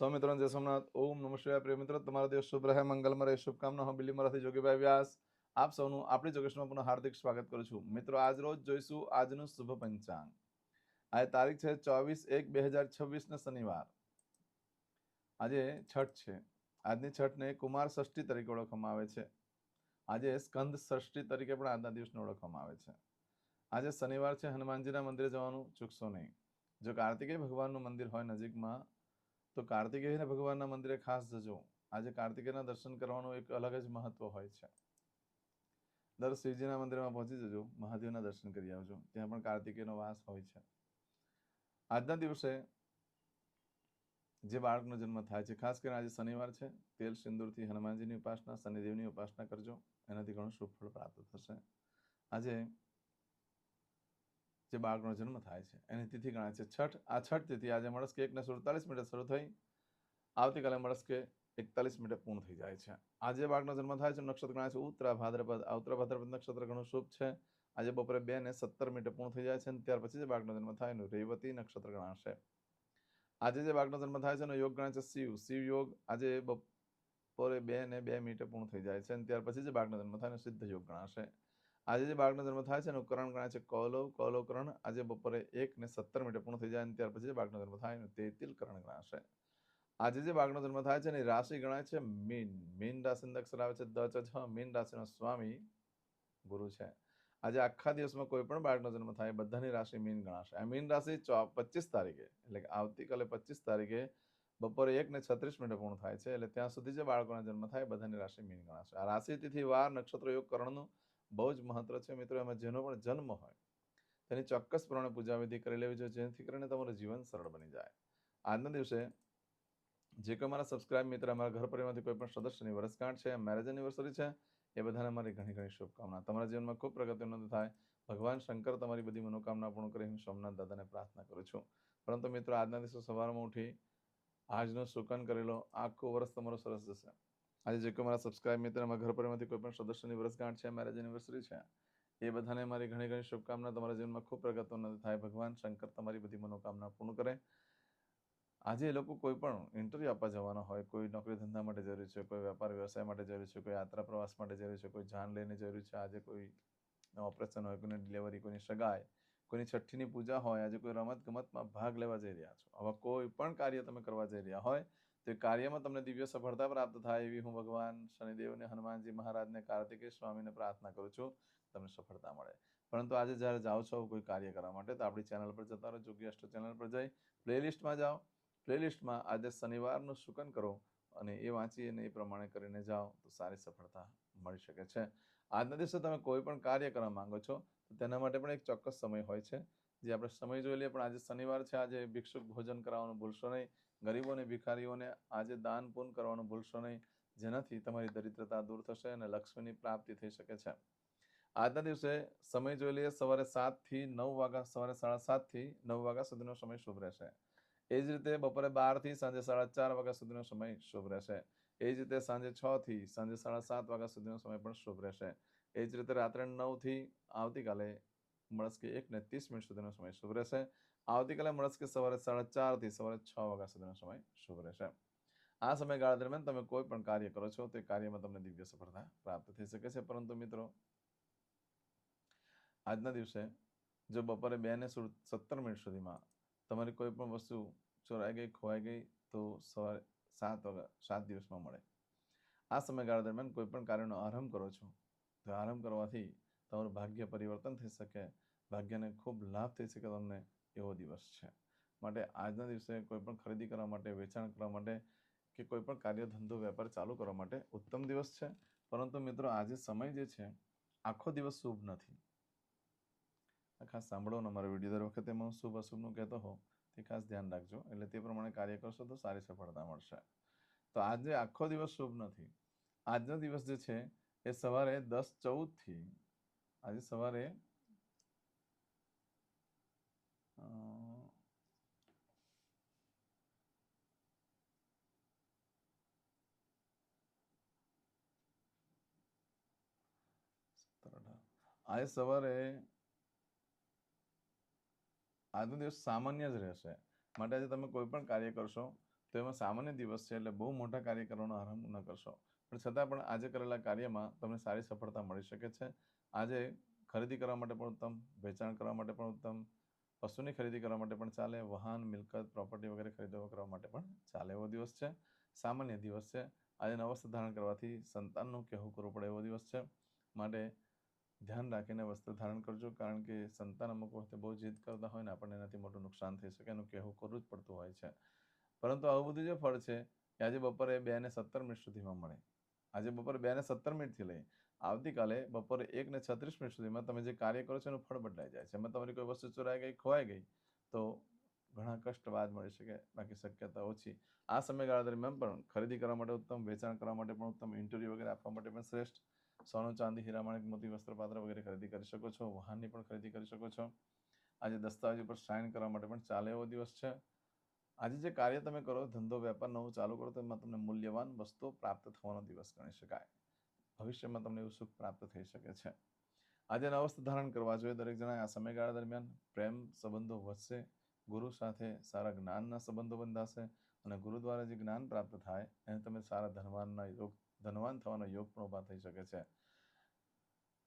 સૌ જય સોમનાથ. ઓમ નમઃ પ્રિય મિત્રો, તમારો દિવસ શુભ રહે મંગલમાં રહે, શુભકામના હું બિલીમરાથી જોગીભાઈ વ્યાસ. આપ સૌનું આપણી જોગેશમાં પુનઃ હાર્દિક સ્વાગત કરું છું. મિત્રો, આજ રોજ જોઈશું આજનું શુભ પંચાંગ. આજે તારીખ છે ચોવીસ એક બે હજાર છવ્વીસને શનિવાર. આજે છઠ છે. આજની છઠને કુમાર ષષ્ઠી તરીકે ઓળખવામાં આવે છે. આજે સ્કંદ ષષ્ઠી તરીકે પણ આજના દિવસને ઓળખવામાં આવે છે. આજે શનિવાર છે, હનુમાનજીના મંદિરે જવાનું ચૂકશો નહીં. જો કાર્તિકેય ભગવાનનું મંદિર હોય નજીકમાં તો કાર્તિકેયને ભગવાનના મંદિરે ખાસ જજો. આજે કાર્તિકેયના દર્શન કરવાનું એક અલગ જ મહત્વ હોય છે. દર શિવજીના મંદિરમાં પહોંચી જજો, મહાદેવના દર્શન કરી આવજો, ત્યાં પણ કાર્તિકેયનો વાસ હોય છે. આજના દિવસે જે બાળકનો જન્મ થાય છે, ખાસ કરીને આજે શનિવાર છે, તેલ સિંદૂરથી હનુમાનજીની ઉપાસના, શનિદેવની ઉપાસના કરજો, એનાથી ઘણું શુભ ફળ પ્રાપ્ત થશે. આજે જે બાળકનો જન્મ થાય છે. એની તિથિ ગણાય છે છઠ. આ છઠ તિથિ આજે મળસ્કે એકને સુડતાલીસ મિનિટે શરૂ થઈ. આવતીકાલે મળસ્કે એકતાલીસ મિનિટે પૂર્ણ થઈ જાય છે. આજે બાળકનો જન્મ થાય છે, નક્ષત્ર ગણાય છે ઉત્તરા ભાદ્રપદ. આ ઉત્તરા ભાદ્રપદ નક્ષત્ર ઘણું શુભ છે. આજે બપોરે બે ને સત્તર મિનિટે પૂર્ણ થઈ જાય છે અને ત્યાર પછી જે બાળકનો જન્મ થાય એનું રેવતી નક્ષત્ર ગણાશે. આજે જે બાળકનો જન્મ થાય છે એનો યોગ ગણાય છે શિવ. શિવ યોગ આજે બપોરે બે ને બે મિનિટે પૂર્ણ થઈ જાય છે અને ત્યાર પછી જે બાળકનો જન્મ થાય એનો સિદ્ધ યોગ ગણાશે. આજે જે બાળકનો જન્મ થાય છે એનું કરણ ગણાય છે કૌલવ કૌલવ કરણ આજે બપોરે એક ને સત્તર મિનિટે પૂર્ણ થઈ જાય અને ત્યાર પછી જે બાળકનો જન્મ થાય એનું તેતિલ કરણ ગણાશે. આજે જે બાળકનો જન્મ થાય છે એની રાશિ ગણાય છે મીન. મીન રાશિનો અક્ષર આવે છે દ, ચ, છ. મીન રાશિનો સ્વામી ગુરુ છે. આજે આખા દિવસમાં કોઈ પણ બાળકનો જન્મ થાય બધાની રાશિ મીન ગણાશે. આ મીન રાશિ પચીસ તારીખે, એટલે કે આવતીકાલે પચીસ તારીખે બપોરે એક ને છત્રીસ મિનિટે પૂર્ણ થાય છે, એટલે ત્યાં સુધી જે બાળકોના જન્મ થાય બધાની રાશિ મીન ગણાશે. આ રાશિ તિથિ વાર, નક્ષત્ર, યોગ, કરણનું બહુ જ મહત્વ છે મિત્રો એમાં જેનો પણ જન્મ હોય, તેની ચોક્કસ પ્રમાણે પૂજા વિધિ કરી લેવી જોઈએ, જેથી કરીને તમારું જીવન સરળ બની જાય. આજના દિવસે જે કોઈ મારા સબસ્ક્રાઇબ મિત્ર અમારા ઘર પરિવારમાંથી કોઈ પણ સદસ્યની વર્ષગાંઠ છે મેરેજ એનિવર્સરી છે, એ બધાને મારી ઘણી ઘણી શુભકામના. તમારા જીવનમાં ખૂબ પ્રગતિ ઉન્નતિ થાય. ભગવાન શંકર તમારી બધી મનોકામના પૂર્ણ કરી હું સોમનાથ દાદાને પ્રાર્થના કરું છું. પરંતુ મિત્રો, આજના દિવસે સવારમાં ઉઠી આજનો સુકન કરેલો આખું વર્ષ તમારો સરસ જશે. આજે જે કોઈ મારા સબસ્ક્રાઇબ મિત્ર, અમારા ઘર પરિવારમાંથી કોઈ પણ સદસ્યની વર્ષગાંઠ છે મેરેજ એનિવર્સરી છે, એ બધાને મારી ઘણી ઘણી શુભકામના. તમારા જીવનમાં ખૂબ પ્રગતો નથી થાય. ભગવાન શંકર તમારી બધી મનોકામના પૂર્ણ કરે. આજે એ લોકો કોઈ પણ ઇન્ટરવ્યૂ આપવા જવાના હોય, કોઈ નોકરી ધંધા માટે જરૂરી છે, કોઈ વેપાર વ્યવસાય માટે જરૂરી છે, કોઈ યાત્રા પ્રવાસ માટે જરૂરી છે, કોઈ જાન લઈને જરૂરી છે, આજે કોઈ ઓપરેશન હોય, કોઈની ડિલિવરી કોઈની સગાઈ, કોઈની છઠ્ઠીની પૂજા હોય, આજે કોઈ રમત ગમતમાં ભાગ લેવા જઈ રહ્યા છો. આવા કોઈ પણ કાર્ય તમે કરવા જઈ રહ્યા હોય તો કાર્યમાં તમને દિવ્ય સફળતા પ્રાપ્ત થાય એવી હું ભગવાન શનિદેવને હનુમાનજી મહારાજને કાર્તિકેય સ્વામીને પ્રાર્થના કરું છું, તમને સફળતા મળે. પરંતુ આજે જ્યારે જાઓ છો કોઈ કાર્ય કરવા માટે, તો આપણી ચેનલ પર જતા રહો, જોગી ચેનલ પર જઈ, પ્લેલિસ્ટમાં જાઓ. પ્લેલિસ્ટમાં આજે શનિવારનું શુકન કરો અને એ વાંચી અને એ પ્રમાણે કરીને જાઓ, તો સારી સફળતા મળી શકે છે. આજના દિવસે તમે કોઈ પણ કાર્ય કરવા માંગો છો, તો તેના માટે પણ એક ચોક્કસ સમય હોય છે. જે આપણે સમય જોઈ લઈએ, પણ આજે શનિવાર છે, આજે ભિક્ષુક ભોજન કરાવવાનું ભૂલશો નહીં. ગરીબોને ભિખારીઓને આજે દાન પૂન કરવાનું ભૂલશો નહીં, જેનાથી તમારી દરિદ્રતા દૂર થશે અને લક્ષ્મીની પ્રાપ્તિ થઈ શકે છે. આજના દિવસે સમય જોઈ લઈએ, સવારે સાતથી નવ વાગ્યા, સવારે સાડા સાતથી નવ વાગ્યા સુધીનો સમય શુભ રહેશે. એ જ રીતે બપોરે બારથી સાંજે સાડા ચાર વાગ્યા સુધીનો સમય શુભ રહેશે. એ જ રીતે સાંજે છથી સાંજે સાડા સાત વાગ્યા સુધીનો સમય પણ શુભ રહેશે. એ જ રીતે રાત્રે નવથી આવતીકાલે મળસ્કે એક ને ત્રીસ મિનિટ સુધીનો સમય શુભ રહેશે. આવતીકાલે મળસ્કે સવારે સાડા ચારથી સવારે છ વાગ્યા સુધીનો સમય શુભ રહેશે. આ સમયગાળા દરમિયાન તમે કોઈ પણ કાર્ય કરો છો, તે કાર્યમાં તમને દિવ્ય સફળતા પ્રાપ્ત થઈ શકે છે. પરંતુ મિત્રો, આજના દિવસે જો બપોરે બે ને સત્તર મિનિટ સુધીમાં તમારી કોઈ પણ વસ્તુ ચોરાઈ ગઈ, ખોવાઈ ગઈ, તો સવારે સાત વાગ્યા, સાત દિવસમાં મળે. આ સમયગાળા દરમિયાન કોઈ પણ કાર્યનો આરંભ કરો છો, તો આરંભ કરવાથી તમારું ભાગ્ય પરિવર્તન થઈ શકે, ભાગ્યને ખૂબ લાભ થઈ શકે, તમને એવો દિવસ છે. માટે આજના દિવસે કોઈ પણ ખરીદી કરવા માટે, વેચાણ કરવા માટે કે કોઈ પણ કાર્ય, ધંધો, વેપાર ચાલુ કરવા માટે ઉત્તમ દિવસ છે. પરંતુ મિત્રો, આજે સમય જે છે, આખો દિવસ શુભ નથી. ખાસ સાંભળો ને મારો વીડિયો દર વખતે હું શુભ અશુભનું કહેતો હોઉં તે ખાસ ધ્યાન રાખજો. એટલે તે પ્રમાણે કાર્ય કરશો તો સારી સફળતા મળશે. તો આજે આખો દિવસ શુભ નથી. આજનો દિવસ જે છે, એ સવારે દસ ચૌદથી આજે સવારે. આજે સવારે આજનો દિવસ સામાન્ય જ રહેશે. માટે આજે તમે કોઈ પણ કાર્ય કરશો, તો એમાં સામાન્ય દિવસ છે એટલે બહુ મોટા કાર્ય કરવાનો આરંભ ન કરશો. પણ છતાં પણ આજે કરેલા કાર્યમાં તમને સારી સફળતા મળી શકે છે. આજે ખરીદી કરવા માટે પણ ઉત્તમ, વેચાણ કરવા માટે પણ ઉત્તમ પશુની ખરીદી કરવા માટે પણ ચાલે, વાહન, મિલકત પ્રોપર્ટી વગેરે ખરીદો કરવા માટે પણ ચાલે એવો દિવસ છે. સામાન્ય દિવસ છે. આજે નવસ્ત્ર ધારણ કરવાથી સંતાનનું કહેવું કરવું પડે એવો દિવસ છે. માટે ધ્યાન રાખીને વસ્ત્ર ધારણ કરજો, કારણ કે સંતાન અમુક વખતે બહુ જીદ કરતા હોય ને આપણને એનાથી મોટું નુકસાન થઈ શકે, એનું કહેવું કરવું જ પડતું હોય છે. પરંતુ આવું બધું જે ફળ છે એ આજે બપોરે બે ને સત્તર મિનિટ સુધીમાં મળે. આજે બપોરે બે ને સત્તર મિનિટથી લઈ આવતીકાલે બપોરે એક ને છત્રીસ મિનિટ સુધીમાં તમે જે કાર્ય કરો છો એનું ફળ બદલાઈ જાય છે. એમાં તમારી કોઈ વસ્તુ ચોરાઈ ગઈ, ખોવાઈ ગઈ, તો ઘણા કષ્ટ બાદ મળી શકે, બાકી શક્યતા ઓછી. આ સમયગાળા દરમિયાન પણ ખરીદી કરવા માટે ઉત્તમ, વેચાણ કરવા માટે પણ ઉત્તમ ઇન્ટરવ્યુ વગેરે આપવા માટે પણ શ્રેષ્ઠ સોનું, ચાંદી, હીરા, માણેક, મોતી વસ્ત્રપાત્ર વગેરે ખરીદી કરી શકો છો, વાહનની પણ ખરીદી કરી શકો છો. આજે દસ્તાવેજ ઉપર સાઇન કરવા માટે પણ ચાલે એવો દિવસ છે. આજે જે કાર્ય તમે કરો, ધંધો, વેપાર નવું ચાલુ કરો તો એમાં તમને મૂલ્યવાન વસ્તુઓ પ્રાપ્ત થવાનો દિવસ ગણી શકાય. ભવિષ્યમાં તમને એવું સુખ પ્રાપ્ત થઈ શકે છે. આજે નવસ્થ ધારણ કરવા જોઈએ. દરેક જણા આ સમયગાળા દરમિયાન પ્રેમ સંબંધો વધશે. ગુરુ સાથે સારા જ્ઞાનના સંબંધો બંધાશે અને ગુરુ દ્વારા જે જ્ઞાન પ્રાપ્ત થાય, એને તમે સારા ધનવાનના યોગ, ધનવાન થવાનો યોગ પણ ઊભા થઈ શકે છે.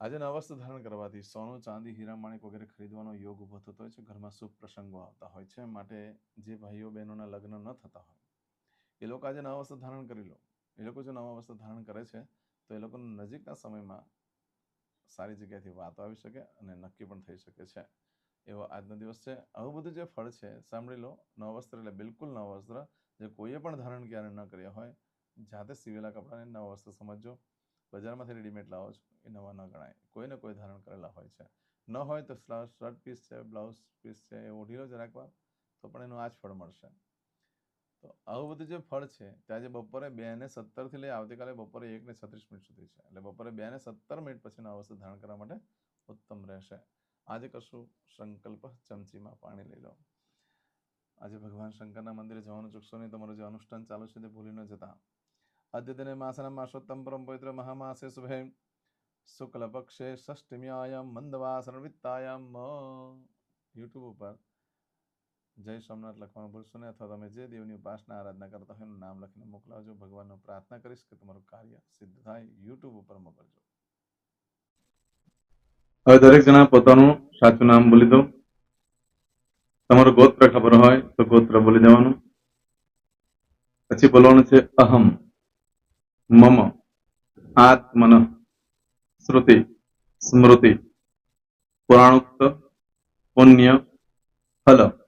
આજે નવસ્થ ધારણ કરવાથી સોનું, ચાંદી, હીરા, માણેક વગેરે ખરીદવાનો યોગ ઊભો થતો હોય છે. ઘરમાં શુભ પ્રસંગો આવતા હોય છે. માટે જે ભાઈઓ બહેનોના લગ્ન ન થતા હોય, એ લોકો આજે નવા વસ્ત્ર ધારણ કરી લો. એ લોકો જો નવા વસ્ત્ર ધારણ કરે છે તો એ લોકોના નજીકના સમયમાં સારી જગ્યાએથી વાતો આવી શકે અને નક્કી પણ થઈ શકે છે. એવો આજનો દિવસ છે. આવું બધું જે ફળ છે, સાંભળી લો. નવ વસ્ત્ર એટલે બિલકુલ નવ વસ્ત્ર. જે કોઈએ પણ ધારણ ક્યારે ન કર્યા હોય, જાતે સીવેલા કપડાને નવા વસ્ત્ર સમજજો. બજારમાંથી રેડીમેડ લાવો છો, એ નવા ન ગણાય. કોઈને કોઈ ધારણ કરેલા હોય છે. ન હોય તો શર્ટ પીસ છે બ્લાઉઝ પીસ છે એ ઓઢી લો જરાક વાર, તો પણ એનું આ જ ફળ મળશે. તો આવું બધું જે ફળ છે તે આજે બપોરે બે ને સત્તરથી લઈ આવતીકાલે બપોરે એક ને છત્રીસ મિનિટ સુધી છે. એટલે બપોરે બે ને સત્તર મિનિટ પછીનો અવસ્થા ધારણ કરવા માટે ઉત્તમ રહેશે. આજે કરશું સંકલ્પ ચમચીમાં પાણી લઈ લો. આજે ભગવાન શંકરના મંદિરે જવાનું ચૂકશો નહીં, તમારું જે અનુષ્ઠાન ચાલુ છે તે ભૂલી ન જતા. અદ્યતને માસના માસોત્તમ પરમ પવિત્ર મહામાસે શુભે. શુક્લ પક્ષે ષષ્ઠમ્યાયામ મંદવાસર વિત્તાયામ યુટ્યુબ ઉપર જય સોમનાથ લખવાનું ભૂલશો નહીં અથવા તમે જે દેવની ઉપાસના આરાધના કરતા હોય એનું નામ લખીને મોકલાવજો. ભગવાનનો પ્રાર્થના કરીશ કે તમારું કાર્ય સિદ્ધ થાય. યુટ્યુબ ઉપર મોકલજો. હવે દરેક જણા પોતાનું સાચું નામ બોલી દો. તમારું ગોત્ર ખબર હોય તો ગોત્ર બોલી દેવાનું. પછી બોલવાનું છે અહમ, મમ, આત્મન, શ્રુતિ, સ્મૃતિ, પુરાણોક્ત, પુણ્ય, ફલ.